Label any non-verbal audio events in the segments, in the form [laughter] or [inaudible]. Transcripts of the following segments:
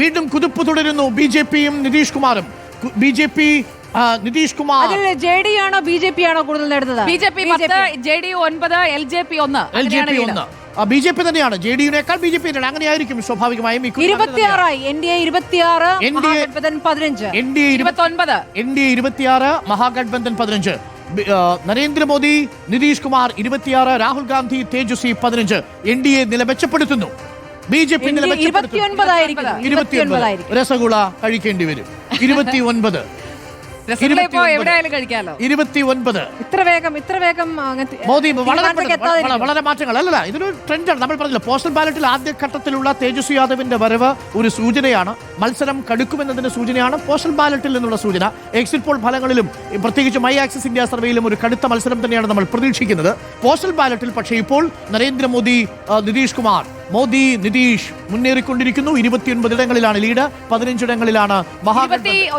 വീണ്ടും കുതിപ്പ് തുടരുന്നു ബി ജെ പിയും നിതീഷ് കുമാറും. B J P Nitish Kumar. J D ആണോ ബി ജെ പി ആണോ കൂടുതൽ നേടുന്നത്? B J P J D ഒൻപത് എൽ ജെ പി ഒന്ന്. L J P. ഒന്ന്. ബി ജെ പി തന്നെയാണ്. ജെ ഡി യുനേക്കാൾ ബി ജെ പി അങ്ങനെയായിരിക്കും സ്വാഭാവികമായും അങ്ങനെ തന്നെയാണ്. ഇരുപത്തിയാറായി. എൻ ഡി എ ഇരുപത്തിയാറ് പതിനഞ്ച്. എൻ ഡി എ ഇരുപത്തൊൻപത്. എൻ ഡി എ ഇരുപത്തിയാറ് മഹാഗഡ്ബന്ധൻ പതിനഞ്ച്. നരേന്ദ്രമോദി നിതീഷ് കുമാർ ഇരുപത്തിയാറ് രാഹുൽ ഗാന്ധി തേജസ്വി പതിനഞ്ച്. എൻ ഡി എ നില മെച്ചപ്പെടുത്തുന്നു. ബി ജെ പി രസഗുള കഴിക്കേണ്ടി വരും. ഇരുപത്തി ഒൻപത് 29. എവിടെയായാലും കഴിക്കാലോ? ഇരുപത്തി ഒൻപത് ഇത്ര വേഗം ഇത്ര വേഗം മോദി വളരെ മാറ്റങ്ങൾ. അല്ലല്ല ഇതൊരു ട്രെൻഡാണ് നമ്മൾ പറഞ്ഞില്ല പോസ്റ്റൽ ബാലറ്റിൽ ആദ്യ ഘട്ടത്തിലുള്ള തേജസ്വി യാദവിന്റെ വരവ് ഒരു സൂചനയാണ്. മത്സരം കടുക്കുമെന്നതിന്റെ സൂചനയാണ്. പോസ്റ്റൽ ബാലറ്റിൽ നിന്നുള്ള സൂചന. എക്സിറ്റ് പോൾ ഫലങ്ങളിലും പ്രത്യേകിച്ച് മൈ ആക്സിസ് ഇന്ത്യ സർവേയിലും ഒരു കടുത്ത മത്സരം തന്നെയാണ് നമ്മൾ പ്രതീക്ഷിക്കുന്നത്. പോസ്റ്റൽ ബാലറ്റിൽ പക്ഷേ ഇപ്പോൾ നരേന്ദ്രമോദി നിതീഷ് കുമാർ മോദി നിതീഷ് മുന്നേറിക്കൊണ്ടിരിക്കുന്നു. ഇരുപത്തിയൊൻപത് ഇടങ്ങളിലാണ് ലീഡ്. പതിനഞ്ചിടങ്ങളിലാണ്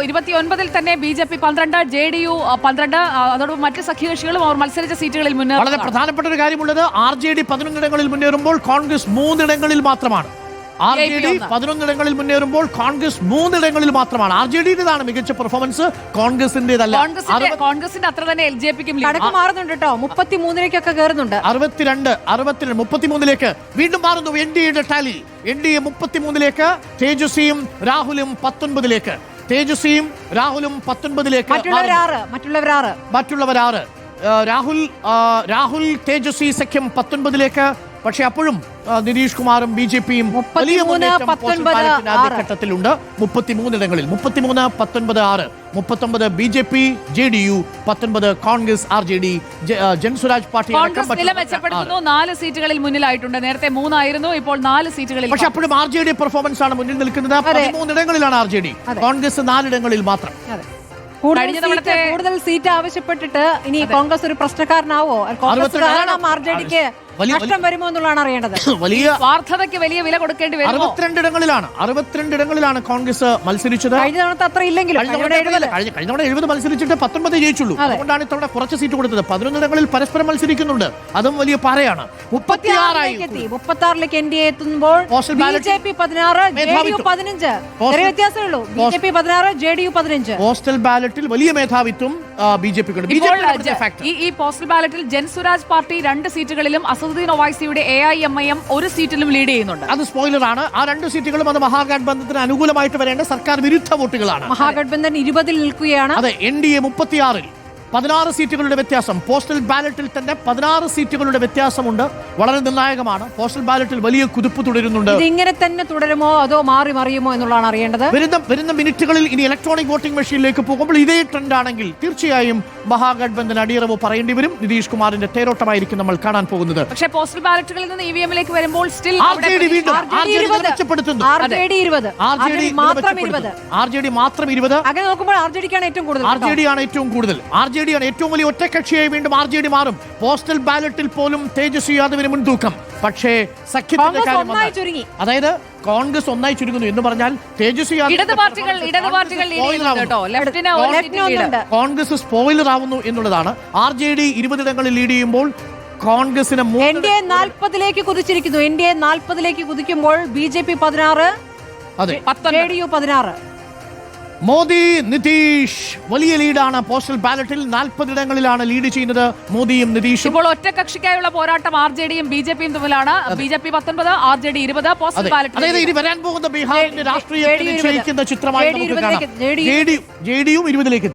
ഇരുപത്തിയൊൻപതിൽ തന്നെ ബി ജെ പി പന്ത്രണ്ട് ജെ ഡി യു പന്ത്രണ്ട് അതോടൊപ്പം മറ്റ് സഖ്യകക്ഷികളും അവർ മത്സരിച്ച സീറ്റുകളിൽ വളരെ പ്രധാനപ്പെട്ട ഒരു കാര്യമുള്ളത് ആർ ജെ ഡി പതിനൊന്നിടങ്ങളിൽ മുന്നേറുമ്പോൾ കോൺഗ്രസ് മൂന്നിടങ്ങളിൽ മാത്രമാണ്. R J D. പതിനൊന്നിടങ്ങളിൽ മുന്നേറുമ്പോൾ കോൺഗ്രസ് മൂന്നിടങ്ങളിൽ മാത്രമാണ്. ആർ ജെ ഡിയുടേതാണ് മികച്ച പെർഫോമൻസ് കോൺഗ്രസിന്റേതല്ല. കോൺഗ്രസിന്റെ കോൺഗ്രസിന്റെ അത്ര തന്നെ എൽ ജെ പിക്കും മാറുന്നുണ്ട് കേട്ടോ മുപ്പത്തി മൂന്നിലേക്കൊക്കെ കയറുന്നുണ്ട് അറുപത്തിരണ്ട് അറുപത്തിരണ്ട് മുപ്പത്തിമൂന്നിലേക്ക് വീണ്ടും മാറുന്നു എൻ ഡി എയുടെ ടാലി എൻ ഡി എ മുപ്പത്തിമൂന്നിലേക്ക് തേജസ്വിയും രാഹുലും പത്തൊൻപതിലേക്ക്. തേജസ്വിയും രാഹുലും പത്തൊൻപതിലേക്ക് മറ്റുള്ളവരാറ് രാഹുൽ രാഹുൽ തേജസ്വി സഖ്യം പത്തൊൻപതിലേക്ക്. പക്ഷെ അപ്പോഴും നിതീഷ് കുമാറും ബി ജെ പിയും വലിയ ആദ്യഘട്ടത്തിലുണ്ട് മുപ്പത്തിമൂന്നിടങ്ങളിൽ മുപ്പത്തിമൂന്ന് പത്തൊൻപത് ആറ്. മുപ്പത്തൊമ്പത് B J P J D U പത്തൊൻപത് Congress R J D Jan Swaraj party Congress നില മെച്ചപ്പെടുത്തുന്നു. നാല് സീറ്റുകളിൽ മുന്നിലായിട്ടുണ്ട്. നേരത്തെ മൂന്നായിരുന്നു ഇപ്പോൾ നാല് സീറ്റുകളിൽ പക്ഷെ അപ്പോഴും ആർ ജെ ഡി പെർഫോമൻസ് ആണ് മുന്നിൽ നിൽക്കുന്നത്. പതിമൂന്നിടങ്ങളിലാണ് ആർ ജെ ഡി. കോൺഗ്രസ് നാലിടങ്ങളിൽ മാത്രം. കൂടുതൽ സീറ്റ് ആവശ്യപ്പെട്ടിട്ട് ഇനി കോൺഗ്രസ് ഒരു പ്രശ്നക്കാരനാവോ? കോൺഗ്രസ് കാരണം ആർ ജെ ഡിക്ക് നഷ്ടം വരുമോ എന്നുള്ളതാണ് അറിയേണ്ടത്. [laughs] വലിയ സ്വാർത്ഥതയ്ക്ക് വലിയ വില കൊടുക്കേണ്ടി അറുപത്തിരണ്ടിടങ്ങളിലാണ്. അറുപത്തിരണ്ടിടങ്ങളിലാണ് കോൺഗ്രസ് മത്സരിച്ചത്. കഴിഞ്ഞ തവണത്തെ അത്ര ഇല്ലെങ്കിലും കഴിഞ്ഞ തവണ എഴുപത് മത്സരിച്ചിട്ട് പത്തൊമ്പത് ജയിച്ചുള്ളൂ. അതെ. അതുകൊണ്ടാണ് ഇത്തവണ കുറച്ച് സീറ്റ് കൊടുത്തത്. പതിനൊന്നിടങ്ങളിൽ പരസ്പരം മത്സരിക്കുന്നുണ്ട്. അതും വലിയ പാറയാണ്. മുപ്പത്തിയാറായി മുപ്പത്തിയാറിലേക്ക് എത്തി. മുപ്പത്തി ആറിലേക്ക് എൻ ഡി എ എത്തുമ്പോൾ ബി ജെ പി പതിനാറ്. പതിനഞ്ച്. വ്യത്യാസമേ ഉള്ളൂ. ബി ജെ പി പതിനാറ് ജെ ഡി യു പതിനഞ്ച്. പോസ്റ്റൽ ബാലറ്റിൽ വലിയ മേധാവിത്വം. ബി ജെ പിക്കുണ്ട് ബി ജെ പി ഈ പോസ്റ്റൽ ബാലറ്റിൽ ജൻസുരാജ് പാർട്ടി രണ്ട് സീറ്റുകളിലും Asaduddin ഒവൈസിയുടെ A I M I M ഒരു സീറ്റിലും ലീഡ് ചെയ്യുന്നുണ്ട്. അത് സ്പോയിലർ ആണ്. ആ രണ്ട് സീറ്റുകളും അത് മഹാഗഠബന്ധത്തിന് അനുകൂലമായിട്ട് വരേണ്ട സർക്കാർ വിരുദ്ധ വോട്ടുകളാണ്. മഹാഗഠബന്ധൻ ഇരുപതിൽ നിൽക്കുകയാണ്. അതെ എൻ ഡി എ മുപ്പത്തിയാറിൽ. പതിനാറ് സീറ്റുകളുടെ വ്യത്യാസം പോസ്റ്റൽ ബാലറ്റിൽ തന്നെ പതിനാറ് സീറ്റുകളുടെ വ്യത്യാസമുണ്ട് വളരെ നിർണായകമാണ് പോസ്റ്റൽ ബാലറ്റിൽ വലിയ കുതിപ്പ് തുടരുന്നുണ്ട് ഇങ്ങനെ തന്നെ തുടരുമോ അതോ മാറി മറിയുമോ എന്നുള്ളതാണ് അറിയേണ്ടത് വരുന്ന വരുന്ന മിനിറ്റുകളിൽ ഇനി ഇലക്ട്രോണിക് വോട്ടിംഗ് മെഷീനിലേക്ക് പോകുമ്പോൾ ഇതേ ട്രെൻഡ് ആണെങ്കിൽ തീർച്ചയായും മഹാഗഠബന്ധൻ അടിയറവ് പറയേണ്ടി വരും നിതീഷ് കുമാറിന്റെ തേരോട്ടമായിരിക്കും നമ്മൾ കാണാൻ പോകുന്നത് പക്ഷേ പോസ്റ്റൽ ബാലറ്റുകളിൽ നിന്ന് ഇ വി എമ്മിലേക്ക് വരുമ്പോൾ സ്റ്റിൽ ആർ ജെ ഡി മാത്രം ഇരുപത് അങ്ങനെ നോക്കുമ്പോൾ ആർ ജെ ഡിക്കാണ് ഏറ്റവും കൂടുതൽ ആർ ജെ ഡി ആണ് ഏറ്റവും കൂടുതൽ ആർ ജെ ഡി ആണ് ഏറ്റവും വലിയ ഒറ്റക്കക്ഷിയായി വീണ്ടും ആർ ജെ ഡി മാറും. പോസ്റ്റൽ ബാലറ്റിൽ പോലും തേജസ്വി യാദവിന് മുൻതൂക്കം. പക്ഷേ സഖ്യത്തിന്റെ കാര്യം. അതായത് കോൺഗ്രസ് ഒന്നായി ചുരുങ്ങുന്നു എന്ന് പറഞ്ഞാൽ തേജസ്വി യാദവ് കോൺഗ്രസ് സ്പോയിലർ ആവുന്നു. എന്നുള്ളതാണ്. ആർ ജെ ഡി ഇരുപതിടങ്ങളിൽ ലീഡ് ചെയ്യുമ്പോൾ കോൺഗ്രസിന് എൻ ഡി എ നാൽപ്പതിലേക്ക് കുതിച്ചിരിക്കുന്നു. എൻ ഡി എ നാൽപ്പതിലേക്ക് കുതിക്കുമ്പോൾ ബി ജെ പി പതിനാറ് അതെ. ജെ ഡി യു പതിനാറ്. മോദി നിതീഷ് വലിയ ലീഡാണ്. പോസ്റ്റൽ ബാലറ്റിൽ നാൽപ്പതിടങ്ങളിലാണ് ലീഡ് ചെയ്യുന്നത് മോദിയും നിതീഷും. ഇപ്പോൾ ഒറ്റ കക്ഷിക്കായുള്ള പോരാട്ടം ആർ ജെ ഡിയും ബി ജെ പിയും തമ്മിലാണ് ബി ജെ പി പത്തൊൻപത് ആർ ജെ ഡി ഇരുപത്. പോസ്റ്റൽ ബാലറ്റ് അതായത് ഇനി വരാൻ പോകുന്ന ബീഹാറിന്റെ രാഷ്ട്രീയ ഡി ജെ ഡിയും ഇരുപതിലേക്ക്